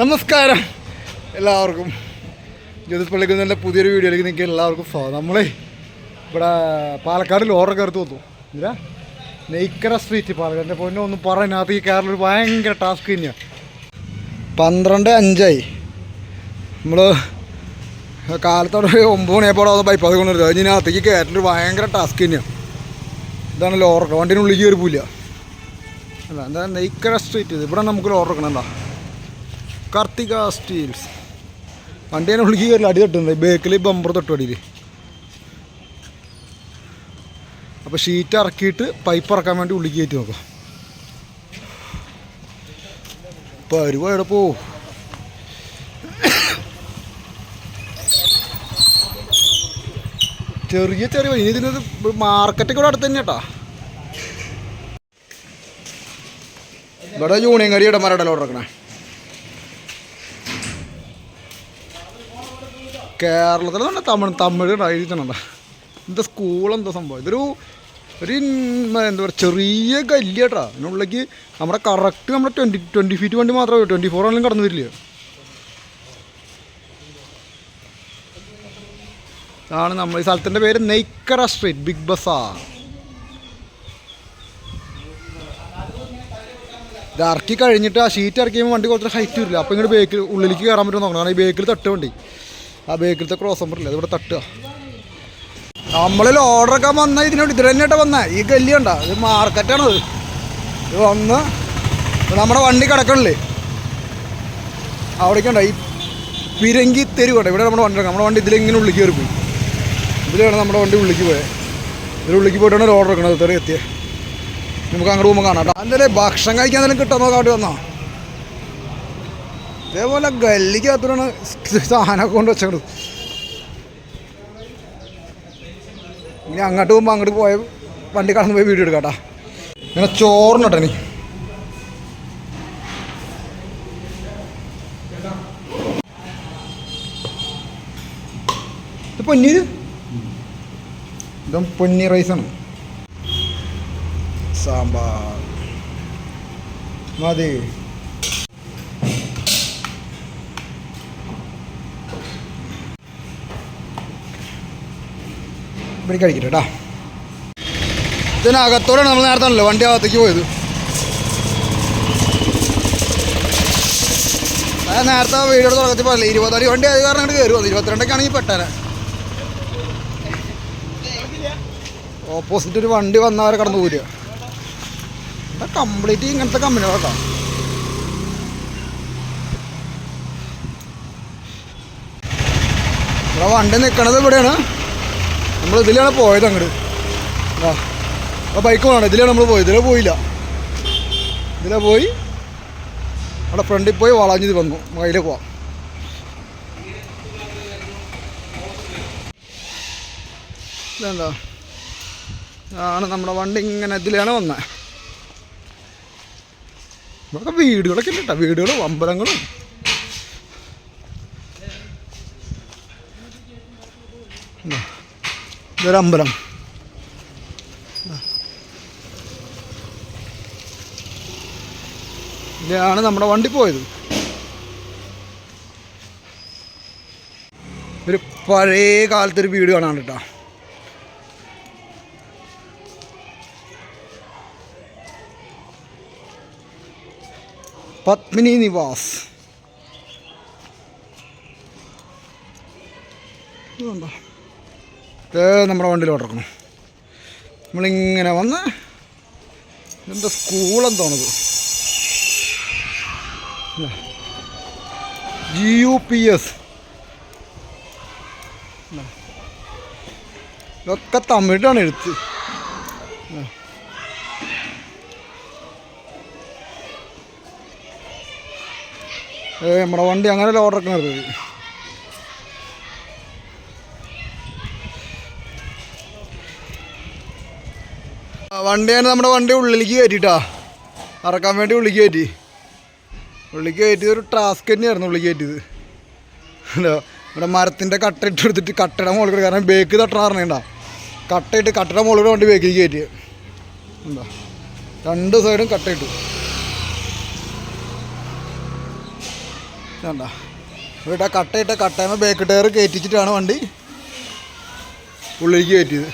നമസ്കാരം. എല്ലാവർക്കും. ജ്യോതിസ് പള്ളിക്കുന്നതിന്റെ പുതിയൊരു വീഡിയോയിലേക്ക് നിങ്ങൾക്ക് എല്ലാവർക്കും സ്വാഗതം നമ്മളെ ഇവിടെ പാലക്കാട് ലോറ കയർത്ത് വന്നു. ഇല്ല നെയ്ക്കര സ്ട്രീറ്റ് പാലക്കാടിന്റെ പൊന്നെ ഒന്നും പറയാനകത്ത് ഈ കേരളം ഒരു ഭയങ്കര ടാസ്ക് തന്നെയാണ് പന്ത്രണ്ട് അഞ്ചായി. നമ്മൾ കാലത്തോടെ ഒരു ഒമ്പത് മണിയപ്പോൾ അത് ബൈപ്പാസ് കൊണ്ടുവരുന്നത്. അതിനകത്തേക്ക് കയറ്റൽ ഭയങ്കര ടാസ്ക് തന്നെയാണ് ഇതാണ് ലോറ. വണ്ടീനുള്ളിൽ കയറി പോയില്ല അല്ല എന്താ നെയ്ക്കര സ്ട്രീറ്റ് ഇത്? ഇവിടെ നമുക്ക് ലോറ എടുക്കണമല്ലോ കാർത്തിക സ്റ്റീൽസ്. വണ്ടി തന്നെ ഉള്ളിക്ക് കയറില്ല. അടി തട്ടുന്നുണ്ട് ബേക്കിൽ ബമ്പർ തൊട്ടു അടിയിൽ അപ്പോൾ ഷീറ്റ് ഇറക്കിയിട്ട് പൈപ്പ് ഇറക്കാൻ വേണ്ടി ഉള്ളിക്ക് കയറ്റി നോക്കാം. പരുവ പോ. ചെറിയ ചെറിയ. ഇനി ഇതിനത് മാർക്കറ്റൊക്കെ ഇവിടെ അടുത്ത് തന്നെ കേട്ടാ. ഇവിടെ യൂണിയൻ കടി ഇടമാരുടെ ഓർഡർ കേരളത്തിൽ തന്നെ തമിഴ് തമിഴ് എഴുതുന്നുണ്ട് എന്താ സ്കൂൾ എന്താ സംഭവം? ഇതൊരു ഒരു എന്താ പറയുക ചെറിയ കല്ല് കേട്ടാ അതിനുള്ളിലേക്ക് നമ്മുടെ കറക്റ്റ് നമ്മുടെ ട്വന്റി ട്വന്റി ഫീറ്റ് വണ്ടി മാത്രമേ ട്വന്റി ഫോർ ആണെങ്കിലും കടന്നു വരില്ല? ഇതാണ് നമ്മൾ ഈ സ്ഥലത്തിന്റെ പേര് നെയ്ക്കര സ്ട്രീറ്റ് ബിഗ് ബസാർ ഇത് ഇറക്കി കഴിഞ്ഞിട്ട് ആ ഷീറ്റ് ഇറക്കിയുമ്പോൾ വണ്ടി കുറച്ച് ഹൈറ്റ് വരില്ല? അപ്പോൾ ഇങ്ങോട്ട് ബേക്കിൽ ഉള്ളിലേക്ക് കയറാൻ പറ്റുമെന്ന് നോക്കണം കാരണം ഈ ബേക്കിൽ തട്ട് വണ്ടി. ആ ബേക്കിലത്തെ ക്രോസ് നമ്പറില്ല അതിവിടെ തട്ടുക. നമ്മളിൽ ഓർഡറൊക്കെ വന്ന ഇതിനോട് ഇതിൽ തന്നെയായിട്ട് വന്ന. ഈ ഗല്ലി കണ്ട? ഇത് മാർക്കറ്റാണത് ഇത് വന്ന് നമ്മുടെ വണ്ടി കിടക്കണില്ലേ? അവിടേക്കുണ്ടോ ഈ പിരങ്കി തെരുവ് കണ്ടോ? ഇവിടെ നമ്മുടെ വണ്ടി നമ്മുടെ വണ്ടി ഇതിലിങ്ങനെ ഉള്ളിൽ കയറി പോയി. ഇതിലാണ് നമ്മുടെ വണ്ടി ഉള്ളിക്ക് പോയത് ഇതിൽ ഉള്ളിക്ക് പോയിട്ടാണ് ഓർഡർ എടുക്കണത്. ഇത്രയും എത്തിയത് നമുക്ക് അങ്ങോട്ട് പോകുമ്പോൾ കാണാം എന്തായാലും ഭക്ഷണം കഴിക്കാൻ എന്തെങ്കിലും കിട്ടാൻ നോക്കാൻ വേണ്ടി വന്നോ. ഇതേപോലെ ഗല്ലിക്ക് അത്രയാണ് സാധനമൊക്കെ കൊണ്ട് വെച്ചത് ഇനി അങ്ങോട്ട് പോകുമ്പോൾ അങ്ങോട്ട് പോയ വണ്ടി കടന്ന് പോയി വീഡിയോ എടുക്കാട്ടാ. ഇങ്ങനെ ചോറിനട്ടെ നീ ഇത് പൊന്നീര് ഇതും പൊന്നി റൈസാണ്. സാമ്പാർ. മതി. ഇവിടെ കഴിക്കട്ടെ കേട്ടോ ഇതിനകത്തോടെ നമ്മൾ നേരത്തെ ആണല്ലോ വണ്ടി അകത്തേക്ക് പോയത്. നേരത്തെ വീഡിയോ തുടക്കത്തിൽ പറയില്ല ഇരുപത്തടി വണ്ടി അത് കാരണം അങ്ങോട്ട് കയറുമോ വന്നു ഇരുപത്തിരണ്ടൊക്കെ ആണെങ്കിൽ ഓപ്പോസിറ്റ് ഒരു വണ്ടി വന്നവരെ കടന്നു പോരുക. കംപ്ലീറ്റ് ഇങ്ങനത്തെ കമ്പനികളാട്ടോ ഇവിടെ വണ്ടി നിൽക്കണത് ഇവിടെയാണ്. നമ്മൾ ഇതിലാണ് പോയത് അങ്ങോട്ട് ആ ബൈക്ക് വേണം. ഇതിലാണ് നമ്മൾ പോയത്. ഇതിലെ പോയില്ല. ഇതിലെ പോയി. അവിടെ ഫ്രണ്ടിൽ പോയി വളഞ്ഞത് വന്നു. അതിലെ പോവാം. ഇതെന്താ? ആണ് നമ്മുടെ വണ്ടി. ഇങ്ങനെ ഇതിലാണ് വന്നത് ഇവിടെ വീടുകളൊക്കെ ഉണ്ട് കേട്ടോ. വീടുകളും അമ്പലങ്ങളും. ഇതൊരു അമ്പലം ഇതാണ് നമ്മുടെ വണ്ടി പോയത്. ഒരു പഴയ കാലത്തൊരു വീട് കാണാൻ കേട്ടോ പത്മിനി നിവാസ്. ഇതുണ്ടോ? ഏ നമ്മുടെ വണ്ടിയിൽ ഓടക്കണം നമ്മളിങ്ങനെ വന്ന് എന്താ സ്കൂളെന്ന് തോന്നുന്നത്? ജി യു പി എസ് ഇതൊക്കെ തമിഴാണ് എഴുത്ത്. നമ്മുടെ വണ്ടി അങ്ങനെ ഓർഡർ നിർത്തി വണ്ടിയാണ് നമ്മുടെ വണ്ടി ഉള്ളിലേക്ക് കയറ്റിട്ടാ. ഇറക്കാൻ വേണ്ടി ഉള്ളിലേക്ക് കയറ്റി. ഉള്ളിലേക്ക് കയറ്റിയത് ഒരു ടാസ്ക് തന്നെയായിരുന്നു ഉള്ളിലേക്ക് കയറ്റിയത്. അല്ലോ ഇവിടെ മരത്തിന്റെ കട്ട ഇട്ട് എടുത്തിട്ട് കട്ടയുടെ മുകളിൽ കാരണം ബേക്ക് തട്ടണ പറഞ്ഞാ കട്ടയിട്ട് കട്ടയുടെ മുകളിൽ വണ്ടി ബേക്കിലേക്ക് കയറ്റിയത് എന്താ? രണ്ട് സൈഡും കട്ടയിട്ടു വേണ്ട ഇവിടെ കട്ടയിട്ട കട്ടയുമ്പോൾ ബേക്ക് ടയർ കയറ്റിച്ചിട്ടാണ് വണ്ടി ഉള്ളിലേക്ക് കയറ്റിയത്.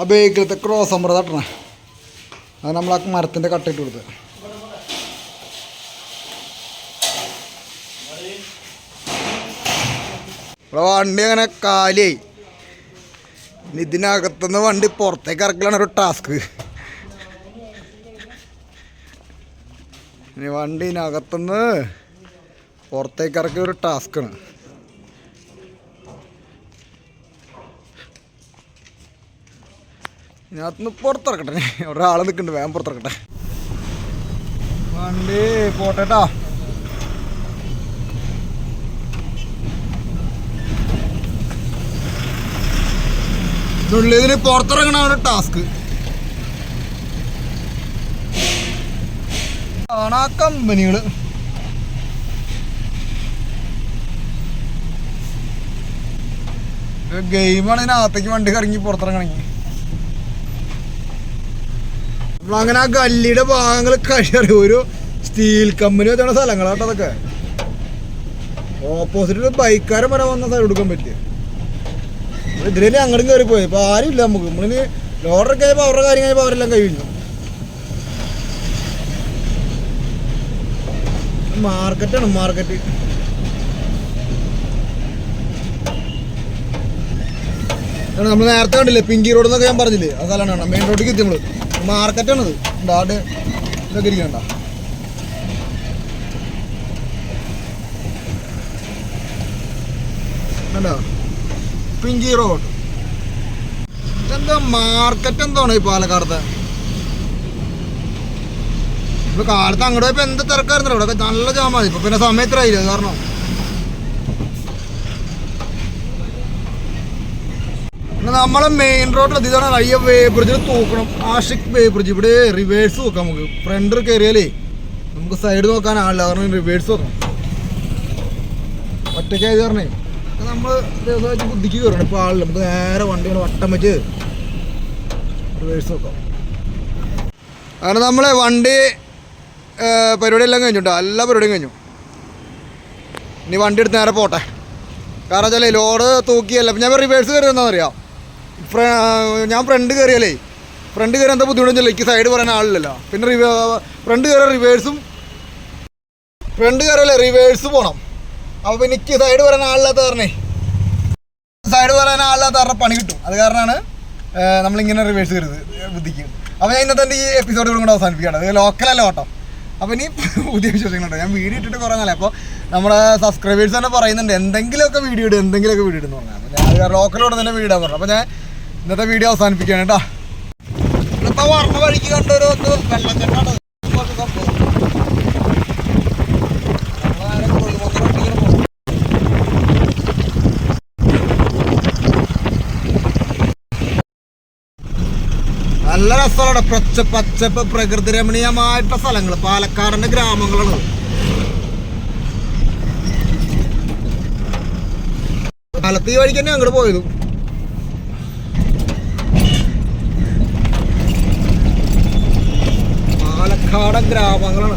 ആ ബേക്കിലത്തെ ക്രോസ് നമ്പർ തട്ടണേ. അത് നമ്മൾ ആ മരത്തിന്റെ കട്ടിട്ട് കൊടുത്ത്. ഇവിടെ വണ്ടി അങ്ങനെ കാലിയായി. ഇതിനകത്തുനിന്ന് വണ്ടി പുറത്തേക്ക് ഇറക്കലാണ് ഒരു ടാസ്ക് ഇനി വണ്ടി ഇതിനകത്തുനിന്ന് പുറത്തേക്ക് ഇറക്കിയ ഒരു ടാസ്ക്കാണ് ഇതിനകത്തുനിന്ന് പുറത്തിറക്കട്ടെ. ഒരാൾ നിൽക്കുന്നുണ്ട് വേഗം പുറത്തിറക്കട്ടെ. വണ്ടി പോട്ടേട്ടാ ഇതിന് പുറത്തിറങ്ങണ ടാസ്ക്. ആണ് ആ കമ്പനികൾ. ഗെയിമാണ് ഇതിനകത്തേക്ക് വണ്ടി കറങ്ങി പുറത്തിറങ്ങണമെങ്കിൽ നമ്മളങ്ങനെ ആ ഗല്ലിയുടെ ഭാഗങ്ങൾ കഴിയറി ഒരു സ്റ്റീൽ കമ്പനി വെച്ചാണ് സ്ഥലങ്ങളാട്ടോ അതൊക്കെ. ഓപ്പോസിറ്റ് ബൈക്കാരൻ വരെ വന്ന സ്ഥലം എടുക്കാൻ പറ്റിയ. ഇതിലേ അങ്ങോട്ടും കയറി പോയി ഇപ്പൊ ആരും ഇല്ല നമുക്ക്. നമ്മളിനി ലോഡർ കഴിയുമ്പോൾ അവരുടെ കാര്യം കഴിയുമ്പോൾ അവരെല്ലാം കഴിഞ്ഞു. മാർക്കറ്റാണ് മാർക്കറ്റ് നമ്മൾ നേരത്തെ കണ്ടില്ലേ പിങ്കി റോഡ് എന്നൊക്കെ ഞാൻ പറഞ്ഞില്ലേ? ആ സ്ഥലമാണ് മെയിൻ റോഡിലേക്ക് എത്തി നമ്മൾ. മാർക്കറ്റാണത്. ഡാഡ് ഇതൊക്കെ ഇരിക്കണ്ട കണ്ടോ? പിങ്കി റോഡ് ഇതെന്താ മാർക്കറ്റ് എന്താണ് ഈ പാലക്കാടത്തെ? ഇപ്പൊ കാലത്ത് അങ്ങോട്ട് പോയപ്പോ എന്ത് തിരക്കായിരുന്നല്ലോ. ഇവിടെ നല്ല ജാമാതി ഇപ്പൊ പിന്നെ സമയത്തിലായില്ല കാരണം പിന്നെ നമ്മളെ മെയിൻ റോഡിൽ ഇതാണ് വലിയ വേ ബ്രിഡ്ജിൽ തൂക്കണം. ആഷിക് വേ ബ്രിഡ്ജ് ഇവിടെ റിവേഴ്സ് നോക്കാം നമുക്ക്. ഫ്രണ്ട് കയറിയാലേ നമുക്ക് സൈഡ് നോക്കാൻ ആളില്ല. കാരണം റിവേഴ്സ് നോക്കണം ഒറ്റയ്ക്കായത് കാരണേ നമ്മൾ ദിവസമായിട്ട് ബുദ്ധിക്ക് കയറണം ഇപ്പോൾ ആളില്ല. നമുക്ക് നേരെ വണ്ടികൾ വട്ടം വെച്ച് റിവേഴ്സ് നോക്കാം അങ്ങനെ നമ്മളെ വണ്ടി പരിപാടി പരിപാടിയെല്ലാം കഴിഞ്ഞുട്ടോ എല്ലാ പരിപാടിയും കഴിഞ്ഞു. ഇനി വണ്ടി എടുത്ത് നേരെ പോട്ടെ. കാരണം വെച്ചാലേ ലോഡ് തൂക്കിയല്ല. ഞാൻ റിവേഴ്സ് കയറി എന്താണെന്നറിയാം ഞാൻ ഫ്രണ്ട് കയറിയാലേ ഫ്രണ്ട് കയറി എന്താ ബുദ്ധിമുട്ടൊന്നുമില്ല എനിക്ക് സൈഡ് പറയാൻ ആളില്ലല്ലോ. പിന്നെ ഫ്രണ്ട് കയറി റിവേഴ്സും ഫ്രണ്ട് കയറിയല്ലേ റിവേഴ്സ് പോകണം അപ്പോൾ പിന്നെ എനിക്ക് സൈഡ് പറയാൻ ആളില്ലാത്ത കാരണേ സൈഡ് പറയാൻ ആളില്ലാത്ത കാരണം പണി കിട്ടും. അത് കാരണമാണ് നമ്മളിങ്ങനെ റിവേഴ്സ് കയറുന്നത് ബുദ്ധിക്ക്. അപ്പോൾ ഞാൻ ഇന്നത്തെ ഈ എപ്പിസോഡ് കൂടെ അവസാനിപ്പിക്കുകയാണ്. അത് ലോക്കലല്ല ഓട്ടം അപ്പോൾ ഇനി പുതിയ വിശേഷങ്ങളുണ്ടോ. ഞാൻ വീഡിയോ ഇട്ടിട്ട് കുറേ അപ്പോൾ നമ്മുടെ സബ്സ്ക്രൈബേഴ്സ് തന്നെ പറയുന്നുണ്ട് എന്തെങ്കിലുമൊക്കെ വീഡിയോ ഇടും എന്തെങ്കിലുമൊക്കെ വീഡിയോ ഇടുന്നു പറഞ്ഞാൽ അപ്പോൾ ഞാൻ ലോക്കലോട് തന്നെ വീഡിയോ പറഞ്ഞു. അപ്പോൾ ഞാൻ ഇന്നത്തെ വീഡിയോ അവസാനിപ്പിക്കുകയാണ് കേട്ടോ ഇപ്പോൾ വർണ വഴിക്ക് കണ്ടൊരു ഒന്ന് വെള്ളക്കെട്ടാണ്. നല്ല രസമാണ്. പച്ച പച്ചപ്പ് പ്രകൃതി രമണീയമായിട്ടുള്ള സ്ഥലങ്ങൾ പാലക്കാടിന്റെ ഗ്രാമങ്ങളാണ് കാലത്ത് ഈ വഴിക്ക് തന്നെ അങ്ങോട്ട് പോയതും. പാലക്കാടൻ ഗ്രാമങ്ങളാണ്.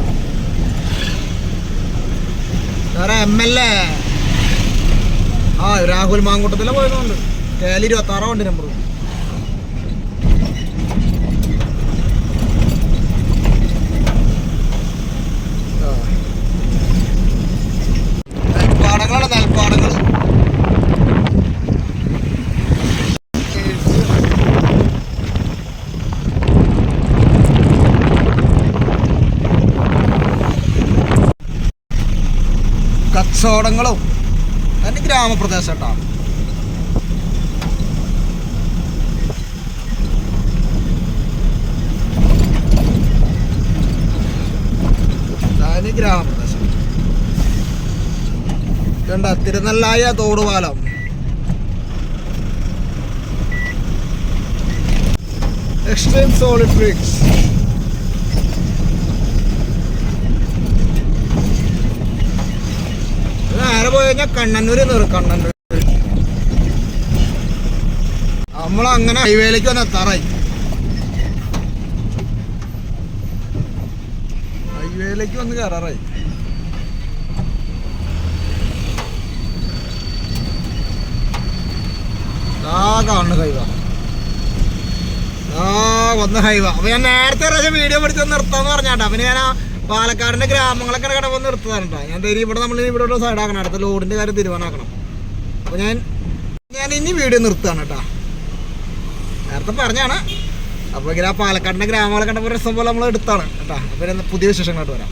വേറെ എം എൽ എ ആ രാഹുൽ മാങ്കൂട്ടത്തിലെ പോയതുകൊണ്ട് കേരള ഇരുപത്തി ആറാം വണ്ടി നമ്പർ കച്ചവടങ്ങളും തന്നെ ഗ്രാമപ്രദേശം കേട്ടോ അതിന് ഗ്രാമപ്രദേശം. കണ്ട തിരുനെല്ലായ തോടുപാലം. എക്സ്ട്രീം സോളിഡ് ബ്രിക്സ് കഴിഞ്ഞാൽ കണ്ണന്നൂർ നിറ കണ്ണന്നൂർ നമ്മളങ്ങനെ ഹൈവേയിലേക്ക് വന്ന എത്താറായി. ഹൈവേയിലേക്ക് വന്ന് കയറാറായി. കാണുന്ന ഹൈവ ആ വന്ന് ഹൈവ അപ്പൊ ഞാൻ നേരത്തെ പ്രാവശ്യം വീഡിയോ പഠിച്ചു നിർത്താന്ന് പറഞ്ഞാട്ടോ. പിന്നെ ഞാൻ പാലക്കാടിന്റെ ഗ്രാമങ്ങളൊക്കെ കിടമ്പോൾ നിർത്തതാണ് കേട്ടോ. ഞാൻ തരി ഇവിടെ നമ്മൾ ഇവിടെ ഒരു സൈഡാക്കണം അടുത്ത ലോഡിന്റെ കാര്യം തീരുമാനമാക്കണം. അപ്പൊ ഞാൻ ഞാൻ ഇനി വീഡിയോ നിർത്തുകയാണ് കേട്ടോ. നേരത്തെ പറഞ്ഞാണ്. അപ്പോൾ ഇങ്ങനെ ആ പാലക്കാടിന്റെ ഗ്രാമങ്ങളൊക്കെ കണ്ടപ്പോൾ രസം പോലെ നമ്മൾ എടുത്താണ് കേട്ടോ. അപ്പോൾ പുതിയ വിശേഷങ്ങളായിട്ട് വരാം.